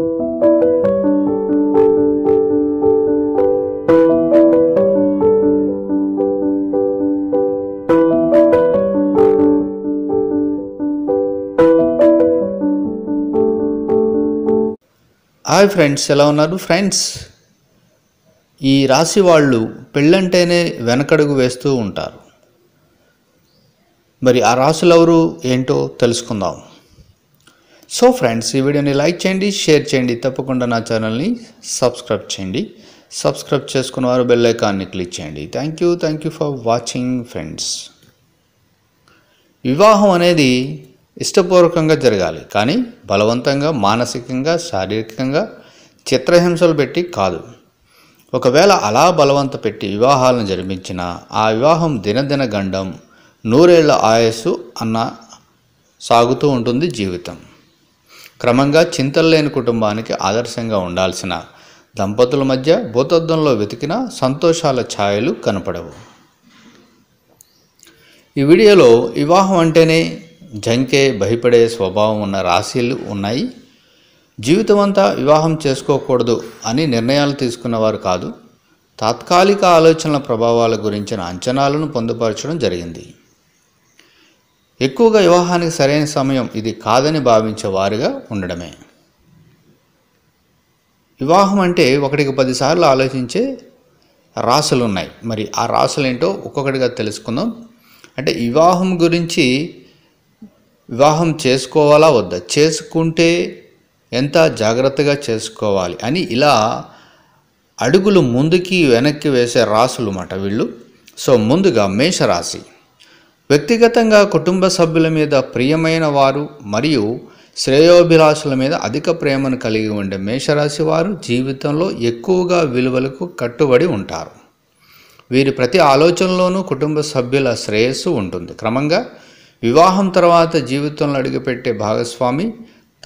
Hi friends ఎలా ఉన్నారు friends? ఈ రాశి వాళ్ళు పెళ్ళంటేనే వెనకడుగు వేస్తూ ఉంటారు. మరి ఆ రాశులు ఎవరు ఏంటో తెలుసుకుందాం. సో ఫ్రెండ్స్ ఈ వీడియోని లైక్ చేయండి షేర్ చేయండి తప్పకుండా నా ఛానల్ని సబ్స్క్రైబ్ చేయండి. సబ్స్క్రైబ్ చేసుకున్న వారు బెల్ ఐకాన్ని క్లిక్ చేయండి. Thank you thank you for watching friends వివాహం అనేది ఇష్టపూర్వకంగా జరగాలి కానీ బలవంతంగా మానసికంగా శారీరకంగా చిత్రహింసలు పెట్టి కాదు. ఒకవేళ అలా బలవంత పెట్టి వివాహాలను జరిపించిన ఆ వివాహం దినదిన గండం నూరేళ్ళ ఆయస్సు అన్న సాగుతూ ఉంటుంది జీవితం. క్రమంగా చింతలు లేని కుటుంబానికి ఆదర్శంగా ఉండాల్సిన దంపతుల మధ్య భూతద్దంలో వెతికిన సంతోషాల ఛాయలు కనపడవు. ఈ వీడియోలో వివాహం అంటేనే జంకే భయపడే స్వభావం ఉన్న రాశీలు ఉన్నాయి. జీవితమంతా వివాహం చేసుకోకూడదు అని నిర్ణయాలు తీసుకున్నవారు కాదు. తాత్కాలిక ఆలోచనల ప్రభావాల గురించిన అంచనాలను పొందుపరచడం జరిగింది. ఎక్కువగా వివాహానికి సరైన సమయం ఇది కాదని భావించే వారుగా ఉండడమే. వివాహం అంటే ఒకటికి పదిసార్లు ఆలోచించే రాసులు ఉన్నాయి మరి ఆ రాసులు ఏంటో ఒక్కొక్కటిగా తెలుసుకుందాం. అంటే వివాహం గురించి వివాహం చేసుకోవాలా వద్దా? చేసుకుంటే ఎంత జాగ్రత్తగా చేసుకోవాలి అని ఇలా అడుగులు ముందుకి వెనక్కి వేసే రాసులు మాట వీళ్ళు. సో ముందుగా మేషరాశి. వ్యక్తిగతంగా కుటుంబ సభ్యుల మీద ప్రియమైన వారు మరియు శ్రేయోభిలాషుల మీద అధిక ప్రేమను కలిగి ఉండే మేషరాశి వారు జీవితంలో ఎక్కువగా విలువలకు కట్టుబడి ఉంటారు. వీరి ప్రతి ఆలోచనలోనూ కుటుంబ సభ్యుల శ్రేయస్సు ఉంటుంది. క్రమంగా వివాహం తర్వాత జీవితంలో అడుగుపెట్టే భాగస్వామి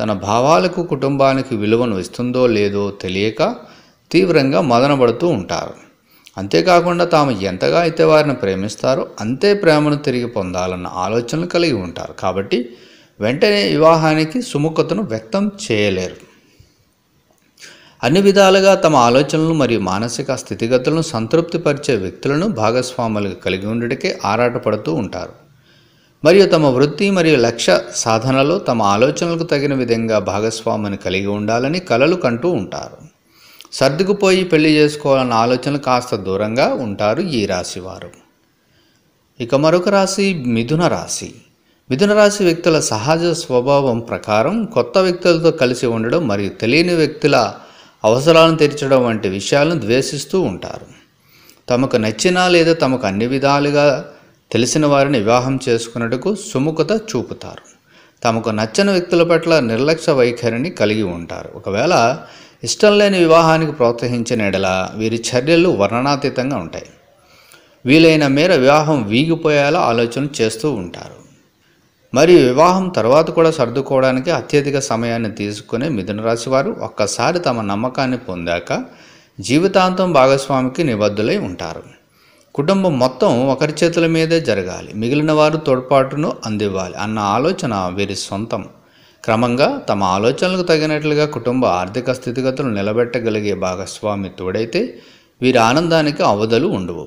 తన భావాలకు కుటుంబానికి విలువను ఇస్తుందో లేదో తెలియక తీవ్రంగా మదనపడుతూ ఉంటారు. అంతేకాకుండా తాము ఎంతగా అయితే వారిని ప్రేమిస్తారో అంతే ప్రేమను తిరిగి పొందాలన్న ఆలోచనలు కలిగి ఉంటారు. కాబట్టి వెంటనే వివాహానికి సుముఖతను వ్యక్తం చేయలేరు. అన్ని విధాలుగా తమ ఆలోచనలు మరియు మానసిక స్థితిగతులను సంతృప్తిపరిచే వ్యక్తులను భాగస్వాములుగా కలిగి ఉండటకే ఆరాటపడుతూ ఉంటారు. మరియు తమ వృత్తి మరియు లక్ష్య సాధనలో తమ ఆలోచనలకు తగిన విధంగా భాగస్వామిని కలిగి ఉండాలని కలలు కంటూ ఉంటారు. సర్దుకుపోయి పెళ్ళి చేసుకోవాలన్న ఆలోచనలు కాస్త దూరంగా ఉంటారు ఈ రాశివారు. ఇక మరొక రాశి మిథున రాశి. మిథున రాశి వ్యక్తుల సహజ స్వభావం ప్రకారం కొత్త వ్యక్తులతో కలిసి ఉండడం మరియు తెలియని వ్యక్తుల అవసరాలను తీర్చడం వంటి విషయాలను ద్వేషిస్తూ ఉంటారు. తమకు నచ్చిన లేదా తమకు అన్ని విధాలుగా తెలిసిన వారిని వివాహం చేసుకున్నట్టుకు సుముఖత చూపుతారు. తమకు నచ్చని వ్యక్తుల పట్ల నిర్లక్ష్య వైఖరిని కలిగి ఉంటారు. ఒకవేళ ఇష్టం లేని వివాహానికి ప్రోత్సహించిన ఎడల వీరి చర్యలు వర్ణనాతీతంగా ఉంటాయి. వీలైన మేర వివాహం వీగిపోయేలా ఆలోచన చేస్తూ ఉంటారు. మరియు వివాహం తర్వాత కూడా సర్దుకోవడానికి అత్యధిక సమయాన్ని తీసుకునే మిథున రాశి వారు ఒక్కసారి తమ నమ్మకాన్ని పొందాక జీవితాంతం భాగస్వామికి నిబద్ధులై ఉంటారు. కుటుంబం మొత్తం ఒకరి చేతుల మీదే జరగాలి. మిగిలిన వారు తోడ్పాటును అందివ్వాలి అన్న ఆలోచన వీరి సొంతం. క్రమంగా తమ ఆలోచనలకు తగినట్లుగా కుటుంబ ఆర్థిక స్థితిగతులు నిలబెట్టగలిగే భాగస్వామి తోడైతే వీరి ఆనందానికి అవధులు ఉండవు.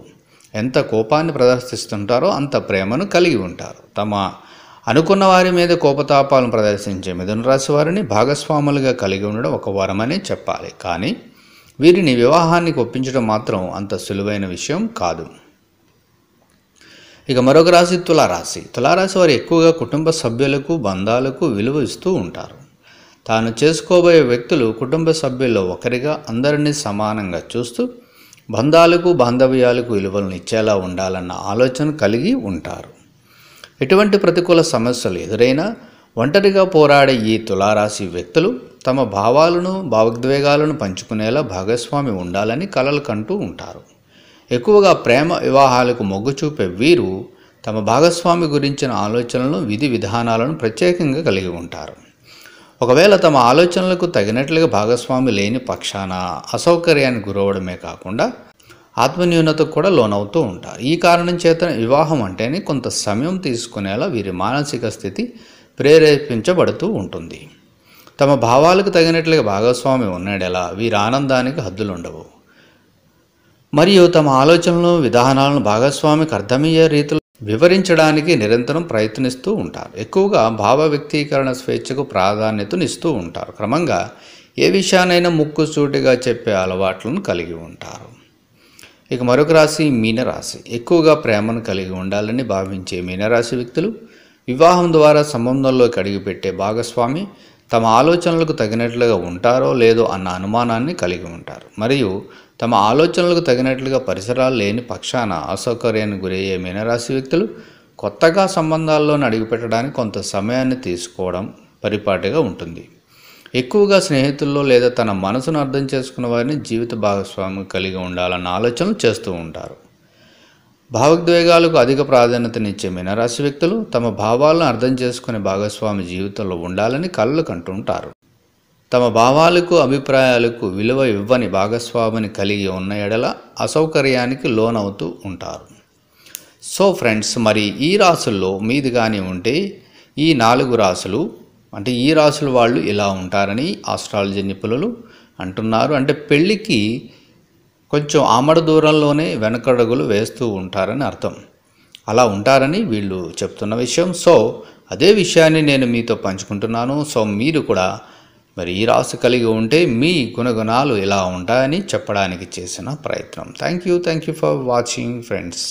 ఎంత కోపాన్ని ప్రదర్శిస్తుంటారో అంత ప్రేమను కలిగి ఉంటారు. తమ అనుకున్న వారి మీద కోపతాపాలను ప్రదర్శించే మిథున రాశి వారిని భాగస్వాములుగా కలిగి ఉండడం ఒక వరమనే చెప్పాలి. కానీ వీరిని వివాహానికి ఒప్పించడం మాత్రం అంత సులువైన విషయం కాదు. ఇక మరొక రాశి తులారాశి. తులారాశి వారు ఎక్కువగా కుటుంబ సభ్యులకు బంధాలకు విలువ ఇస్తూ ఉంటారు. తాను చేసుకోబోయే వ్యక్తులు కుటుంబ సభ్యుల్లో ఒకరిగా అందరినీ సమానంగా చూస్తూ బంధాలకు బాంధవ్యాలకు విలువలను ఇచ్చేలా ఉండాలన్న ఆలోచన కలిగి ఉంటారు. ఎటువంటి ప్రతికూల సమస్యలు ఎదురైనా ఒంటరిగా పోరాడే ఈ తులారాశి వ్యక్తులు తమ భావాలను భావోద్వేగాలను పంచుకునేలా భాగస్వామి ఉండాలని కలలు కంటూ ఉంటారు. ఎక్కువగా ప్రేమ వివాహాలకు మొగ్గు చూపే వీరు తమ భాగస్వామి గురించిన ఆలోచనలను విధి విధానాలను ప్రత్యేకంగా కలిగి ఉంటారు. ఒకవేళ తమ ఆలోచనలకు తగినట్లుగా భాగస్వామి లేని పక్షాన అసౌకర్యానికి గురవడమే కాకుండా ఆత్మన్యూనతకు కూడా లోనవుతూ ఉంటారు. ఈ కారణం చేత వివాహం అంటేనే కొంత సమయం తీసుకునేలా వీరి మానసిక స్థితి ప్రేరేపించబడుతూ ఉంటుంది. తమ భావాలకు తగినట్లుగా భాగస్వామి ఉన్నాడేలా వీరి ఆనందానికి హద్దులుండవు. మరియు తమ ఆలోచనలు విధానాలను భాగస్వామికి అర్థమయ్యే రీతిలో వివరించడానికి నిరంతరం ప్రయత్నిస్తూ ఉంటారు. ఎక్కువగా భావ వ్యక్తీకరణ స్వేచ్ఛకు ప్రాధాన్యతనిస్తూ ఉంటారు. క్రమంగా ఏ విషయానైనా ముక్కు సూటిగా చెప్పే అలవాట్లను కలిగి ఉంటారు. ఇక మరొక రాశి మీనరాశి. ఎక్కువగా ప్రేమను కలిగి ఉండాలని భావించే మీనరాశి వ్యక్తులు వివాహం ద్వారా సంబంధంలోకి అడుగుపెట్టే భాగస్వామి తమ ఆలోచనలకు తగినట్లుగా ఉంటారో లేదో అన్న అనుమానాన్ని కలిగి ఉంటారు. మరియు తమ ఆలోచనలకు తగినట్లుగా పరిసరాలు లేని పక్షాన అసౌకర్యానికి గురయ్యే మీనరాశి వ్యక్తులు కొత్తగా సంబంధాల్లోని అడుగుపెట్టడానికి కొంత సమయాన్ని తీసుకోవడం పరిపాటిగా ఉంటుంది. ఎక్కువగా స్నేహితుల్లో లేదా తన మనసును అర్థం చేసుకున్న వారిని జీవిత భాగస్వామి కలిగి ఉండాలన్న ఆలోచనలు చేస్తూ ఉంటారు. భావోద్వేగాలకు అధిక ప్రాధాన్యతనిచ్చే మీనరాశి వ్యక్తులు తమ భావాలను అర్థం చేసుకునే భాగస్వామి జీవితంలో ఉండాలని కళ్ళు కంటుంటారు. తమ భావాలకు అభిప్రాయాలకు విలువ ఇవ్వని భాగస్వామిని కలిగి ఉన్న ఎడల అసౌకర్యానికి లోనవుతూ ఉంటారు. సో ఫ్రెండ్స్ మరి ఈ రాసుల్లో మీది కానీ ఉంటే ఈ నాలుగు రాసులు అంటే ఈ రాసుల వాళ్ళు ఇలా ఉంటారని ఆస్ట్రాలజీ నిపుణులు అంటున్నారు. అంటే పెళ్ళికి కొంచెం ఆమడ దూరంలోనే వెనకడుగులు వేస్తూ ఉంటారని అర్థం. అలా ఉంటారని వీళ్ళు చెప్తున్న విషయం. సో అదే విషయాన్ని నేను మీతో పంచుకుంటున్నాను. సో మీరు కూడా మరి ఈ రాశి కలిగి ఉంటే మీ గుణగుణాలు ఇలా ఉంటాయని చెప్పడానికి చేసిన ప్రయత్నం. Thank you thank you for watching friends